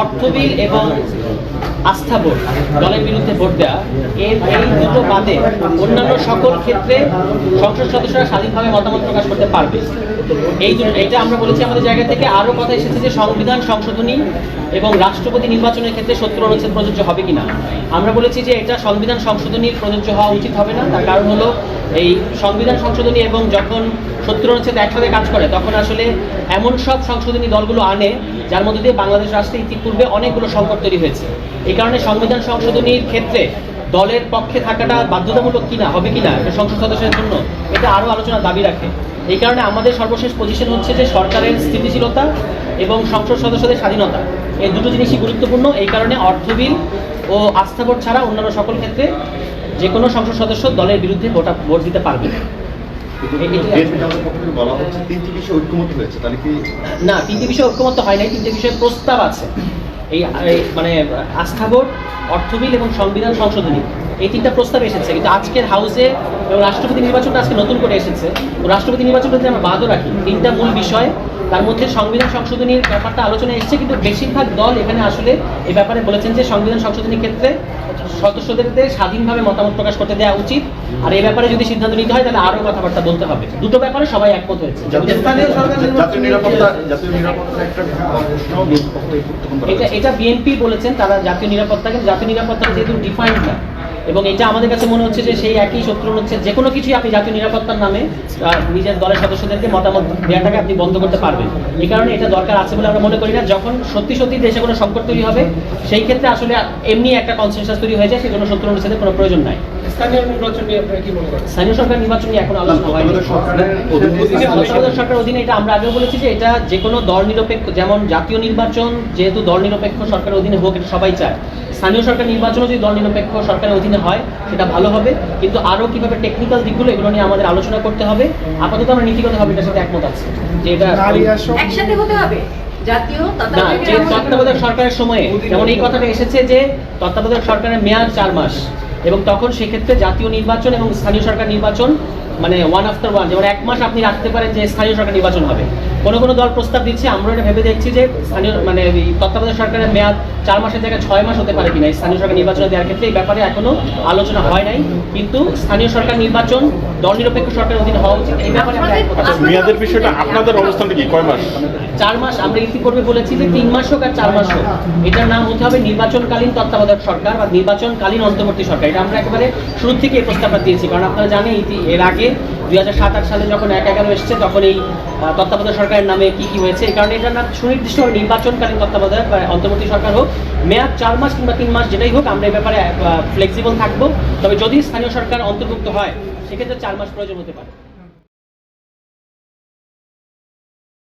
অর্থ বিল এবং আস্থা ভোট, দলের বিরুদ্ধে ভোট দেওয়া এর এই দুটো বাদে অন্যান্য সকল ক্ষেত্রে সংসদ সদস্যরা স্বাধীনভাবে মতামত প্রকাশ করতে পারবে। এই এটা আমরা বলেছি আমাদের জায়গা থেকে। আরও কথা এসেছে যে সংবিধান সংশোধনী এবং রাষ্ট্রপতি নির্বাচনের ক্ষেত্রে সত্তর অনুচ্ছেদ প্রযোজ্য হবে কিনা। আমরা বলেছি যে এটা সংবিধান সংশোধনীর প্রযোজ্য হওয়া উচিত হবে না। তার কারণ হলো এই সংবিধান সংশোধনী এবং যখন সত্তর অনুচ্ছেদ একসাথে কাজ করে, তখন আসলে এমন সব সংশোধনী দলগুলো আনে যার মধ্যে দিয়ে বাংলাদেশ রাষ্ট্রে ইতিপূর্বে অনেকগুলো সংকট তৈরি হয়েছে। এই কারণে সংবিধান সংশোধনীর ক্ষেত্রে দলের পক্ষে থাকাটা বাধ্যতামূলক কিনা, হবে কিনা সংসদ সদস্যের জন্য এটা আরও আলোচনার দাবি রাখে। এই কারণে আমাদের সর্বশেষ পজিশন হচ্ছে যে সরকারের স্থিতিশীলতা এবং সংসদ সদস্যদের স্বাধীনতা। এই দুটো জিনিসই গুরুত্বপূর্ণ। এই কারণে অর্থ বিল ও আস্থা ভোট ছাড়া অন্যান্য সকল ক্ষেত্রে যে কোনো সংসদ সদস্য দলের বিরুদ্ধে ভোটা ভোট দিতে পারবে তিনটি বিষয়ে ঐক্যমত হয়েছে তাহলে কি না তিনটে বিষয় ঐক্যমত্য হয় নাই তিনটে বিষয়ে প্রস্তাব আছে। এই মানে আস্থা অর্থ বিল এবং সংবিধান সংশোধনী এই তিনটা প্রস্তাব এসেছে। কিন্তু আজকের হাউসে এবং রাষ্ট্রপতি নির্বাচনটা আজকে নতুন করে এসেছে। রাষ্ট্রপতি নির্বাচনটা যদি আমরা বাদও রাখি তিনটা মূল বিষয় তার মধ্যে সংবিধান সংশোধনীর ব্যাপারটা আলোচনা এসেছে কিন্তু বেশিরভাগ দল এখানে আসলে এই ব্যাপারে বলেছেন যে সংবিধান সংশোধনীর ক্ষেত্রে সদস্যদেরকে স্বাধীনভাবে মতামত প্রকাশ করতে দেওয়া উচিত। আর এই ব্যাপারে যদি সিদ্ধান্ত নিতে হয় তাহলে আরও কথাবার্তা বলতে হবে। দুটো ব্যাপারে সবাই একমত হয়েছে। এটা বিএনপি বলেছেন তারা জাতীয় নিরাপত্তা কিন্তু জাতীয় নিরাপত্তা যেহেতু ডিফাইন্ড না এবং এটা আমাদের কাছে মনে হচ্ছে যে সেই একই শত্রু হচ্ছে যে কোনো কিছুই আপনি জাতীয় নিরাপত্তার নামে নিজের দলের সদস্যদেরকে মতামত দেওয়াটাকে আপনি বন্ধ করতে পারবেন। এই কারণে এটা দরকার আছে বলে আমরা মনে করি না। যখন সত্যি সত্যি দেশে কোনো সংকট তৈরি হবে সেই ক্ষেত্রে আসলে এমনি একটা কনসেনসাস তৈরি হয়ে যায় সেই জন্য শত্রু অনুচ্ছেদের কোনো প্রয়োজন নাই। স্থানীয় সরকার নির্বাচন নিয়ে এখন আলোচনা হয়নি। তত্ত্বাবধায়ক সরকারের অধীনে সরকারের অধীনে এটা আমরা আগেও বলেছি যে এটা যে কোনো দল নিরপেক্ষ যেমন জাতীয় নির্বাচন যেহেতু দল নিরপেক্ষ সরকারের অধীনে হোক এটা সবাই চায়। স্থানীয় সরকার নির্বাচনও যদি দল নিরপেক্ষ সরকারের অধীনে হয় সেটা ভালো হবে। কিন্তু আরও কীভাবে টেকনিক্যাল দিকগুলো এগুলো নিয়ে আমাদের আলোচনা করতে হবে আপাতত আমরা নীতিগতভাবে এটার সাথে একমত আছে। যে এটা একসাথে হতে হবে। তত্ত্বাবধায়ক সরকারের সময়ে যেমন এই কথাটা এসেছে যে তত্ত্বাবধায়ক সরকারের মেয়াদ চার মাস এবং তখন সেক্ষেত্রে জাতীয় নির্বাচন এবং স্থানীয় সরকার নির্বাচন মানে ওয়ান আফটার ওয়ান যেমন এক মাস আপনি রাখতে পারেন যে স্থানীয় সরকার নির্বাচন হবে। কোনো কোনো দল প্রস্তাব দিচ্ছে আমরা এটা ভেবে দেখছি যে স্থানীয় মানে তত্ত্বাবধায়ক সরকারের মেয়াদ চার মাসের জায়গায় ছয় মাস হতে পারে কিনা। স্থানীয় সরকার নির্বাচন দেওয়ার ক্ষেত্রে এই ব্যাপারে এখনও আলোচনা হয় নাই। কিন্তু স্থানীয় সরকার নির্বাচন দল নিরপেক্ষ সরকারের অধীনে হওয়া উচিত। এই ব্যাপারে। আমাদের- মেয়াদের বিষয়টা আপনাদের অবস্থানটা কি? কয় মাস? চার মাস, আমরা ইতিপূর্বে বলেছি যে তিন মাস হোক আর চার মাস হোক। এটার নাম হতে হবে নির্বাচনকালীন তত্ত্বাবধায়ক সরকার বা নির্বাচনকালীন অন্তর্বর্তী সরকার। এটা আমরা একেবারে শুরু থেকে এই প্রস্তাবটা দিয়েছি। কারণ আপনারা জানেন, ইতি- এর আগে দুই হাজার সালে যখন এক এগারো এসছে, তখন এই তত্ত্বাবধায়ক সরকারের নামে কি কি হয়েছে, এই কারণে এটার নাম সুনির্দিষ্ট নির্বাচনকালীন তত্ত্বাবধায়ক বা অন্তর্বর্তী সরকার হোক, মেয়াদ চার মাস কিংবা তিন মাস, যেটাই হোক, আমরা এই ব্যাপারে ফ্লেক্সিবল থাকব। তবে যদি স্থানীয় সরকার অন্তর্ভুক্ত হয়, সেক্ষেত্রে চার মাস প্রয়োজন হতে পারে।